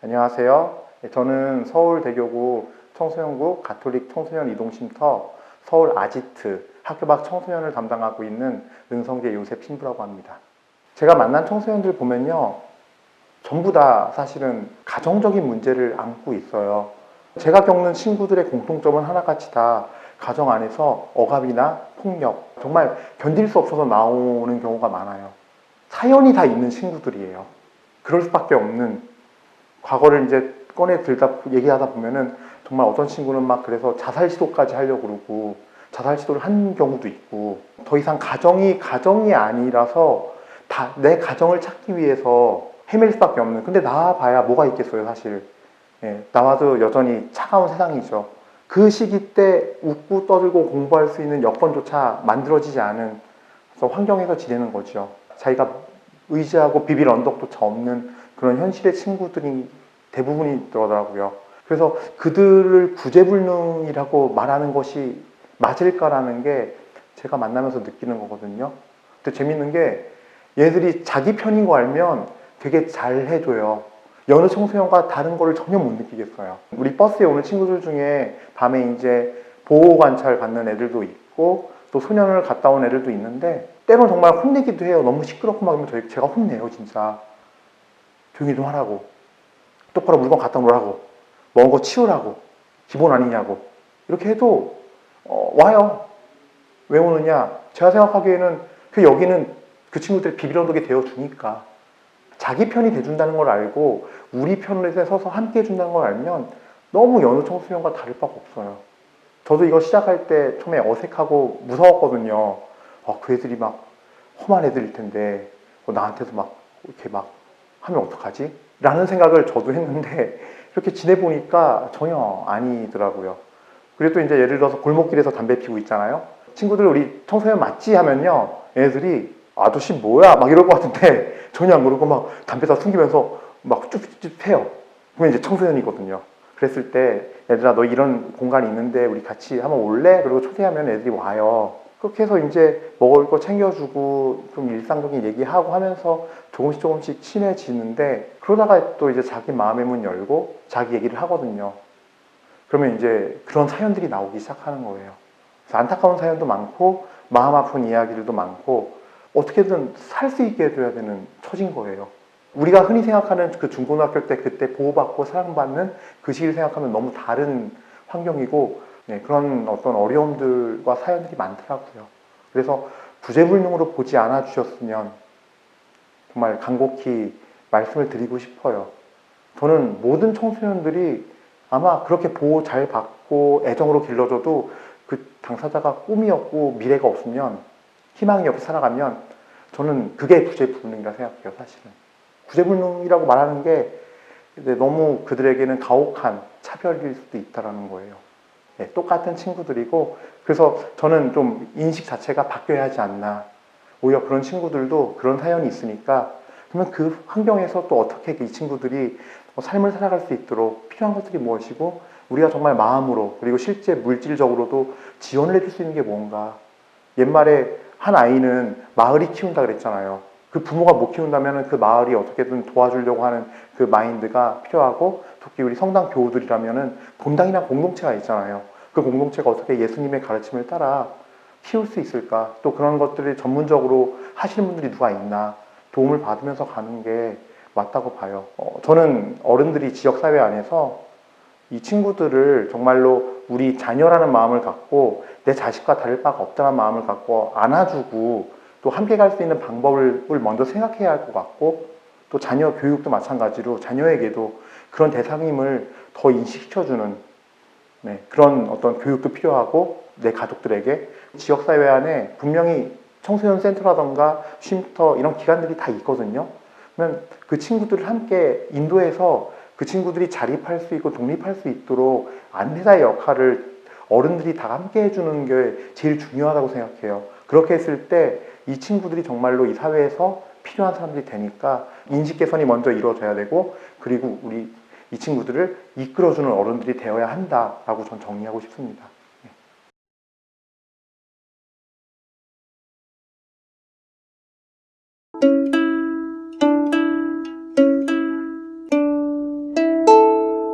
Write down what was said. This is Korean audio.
안녕하세요. 네, 저는 서울대교구 청소년국 가톨릭 청소년 이동쉼터 서울 아지트 학교 밖 청소년을 담당하고 있는 은성재 요셉 신부라고 합니다. 제가 만난 청소년들 보면요. 전부 다 사실은 가정적인 문제를 안고 있어요. 제가 겪는 친구들의 공통점은 하나같이 다 가정 안에서 억압이나 폭력, 정말 견딜 수 없어서 나오는 경우가 많아요. 사연이 다 있는 친구들이에요. 그럴 수밖에 없는 과거를 이제 꺼내 들다 얘기하다 보면은 정말 어떤 친구는 막 그래서 자살 시도까지 하려고 그러고 자살 시도를 한 경우도 있고 더 이상 가정이 가정이 아니라서 다 내 가정을 찾기 위해서 헤맬 수밖에 없는. 근데 나와봐야 뭐가 있겠어요 사실. 예, 나와도 여전히 차가운 세상이죠. 그 시기 때 웃고 떠들고 공부할 수 있는 여건조차 만들어지지 않은 환경에서 지내는 거죠. 자기가 의지하고 비빌 언덕조차 없는 그런 현실의 친구들이 대부분이더라고요. 그래서 그들을 구제불능이라고 말하는 것이 맞을까라는 게 제가 만나면서 느끼는 거거든요. 근데 재밌는 게 얘들이 자기 편인 거 알면 되게 잘 해줘요. 여느 청소년과 다른 거를 전혀 못 느끼겠어요. 우리 버스에 오는 친구들 중에 밤에 이제 보호 관찰 받는 애들도 있고 또 소년을 갔다 온 애들도 있는데 때로는 정말 혼내기도 해요. 너무 시끄럽고 막 이러면 제가 혼내요, 진짜. 조용히 좀 하라고. 똑바로 물건 갖다 놓으라고. 먹은 거 치우라고. 기본 아니냐고. 이렇게 해도 어, 와요. 왜 오느냐? 제가 생각하기에는 그 여기는 그 친구들이 비빌언덕이 되어 주니까 자기 편이 돼준다는 걸 알고 우리 편에 서서 함께 해준다는 걸 알면 너무 여느 청소년과 다를 바가 없어요. 저도 이거 시작할 때 처음에 어색하고 무서웠거든요. 어, 그 애들이 막 험한 애들일 텐데 어, 나한테도 막 이렇게 막 하면 어떡하지? 라는 생각을 저도 했는데 이렇게 지내보니까 전혀 아니더라고요. 그리고 또 이제 예를 들어서 골목길에서 담배 피고 있잖아요. 친구들 우리 청소년 맞지? 하면요. 얘들이 아저씨 뭐야? 막 이럴 것 같은데 전혀 안 그러고 막 담배 다 숨기면서 막 쭉쭉쭉 패요. 그러면 이제 청소년이거든요. 그랬을 때 얘들아 너 이런 공간이 있는데 우리 같이 한번 올래? 그리고 초대하면 애들이 와요. 그렇게 해서 이제 먹을 거 챙겨주고 좀 일상적인 얘기하고 하면서 조금씩 조금씩 친해지는데 그러다가 또 이제 자기 마음의 문 열고 자기 얘기를 하거든요. 그러면 이제 그런 사연들이 나오기 시작하는 거예요. 안타까운 사연도 많고 마음 아픈 이야기들도 많고 어떻게든 살 수 있게 해줘야 되는 처진 거예요. 우리가 흔히 생각하는 그 중고등학교 때 그때 보호받고 사랑받는 그 시기를 생각하면 너무 다른 환경이고 네, 그런 어떤 어려움들과 사연들이 많더라고요. 그래서 구제불능으로 보지 않아 주셨으면 정말 간곡히 말씀을 드리고 싶어요. 저는 모든 청소년들이 아마 그렇게 보호 잘 받고 애정으로 길러줘도 그 당사자가 꿈이었고 미래가 없으면 희망이 없이 살아가면 저는 그게 구제불능이라 생각해요, 사실은. 구제불능이라고 말하는 게 너무 그들에게는 가혹한 차별일 수도 있다라는 거예요. 네, 똑같은 친구들이고 그래서 저는 좀 인식 자체가 바뀌어야 하지 않나. 오히려 그런 친구들도 그런 사연이 있으니까 그러면 그 환경에서 또 어떻게 이 친구들이 뭐 삶을 살아갈 수 있도록 필요한 것들이 무엇이고 우리가 정말 마음으로 그리고 실제 물질적으로도 지원을 해줄 수 있는 게 뭔가 옛말에 한 아이는 마을이 키운다 그랬잖아요. 그 부모가 못 키운다면 그 마을이 어떻게든 도와주려고 하는 그 마인드가 필요하고 특히 우리 성당 교우들이라면은 본당이나 공동체가 있잖아요. 그 공동체가 어떻게 예수님의 가르침을 따라 키울 수 있을까? 또 그런 것들을 전문적으로 하시는 분들이 누가 있나? 도움을 받으면서 가는 게 맞다고 봐요. 어, 저는 어른들이 지역사회 안에서 이 친구들을 정말로 우리 자녀라는 마음을 갖고 내 자식과 다를 바가 없다는 마음을 갖고 안아주고 또 함께 갈 수 있는 방법을 먼저 생각해야 할 것 같고 또 자녀 교육도 마찬가지로 자녀에게도 그런 대상임을 더 인식시켜주는 네, 그런 어떤 교육도 필요하고 내 가족들에게 지역사회 안에 분명히 청소년 센터라던가 쉼터 이런 기관들이 다 있거든요. 그러면 그 친구들을 함께 인도해서 그 친구들이 자립할 수 있고 독립할 수 있도록 안내자의 역할을 어른들이 다 함께 해주는 게 제일 중요하다고 생각해요. 그렇게 했을 때 이 친구들이 정말로 이 사회에서 필요한 사람들이 되니까 인식 개선이 먼저 이루어져야 되고 그리고 우리 이 친구들을 이끌어주는 어른들이 되어야 한다라고 전 정리하고 싶습니다.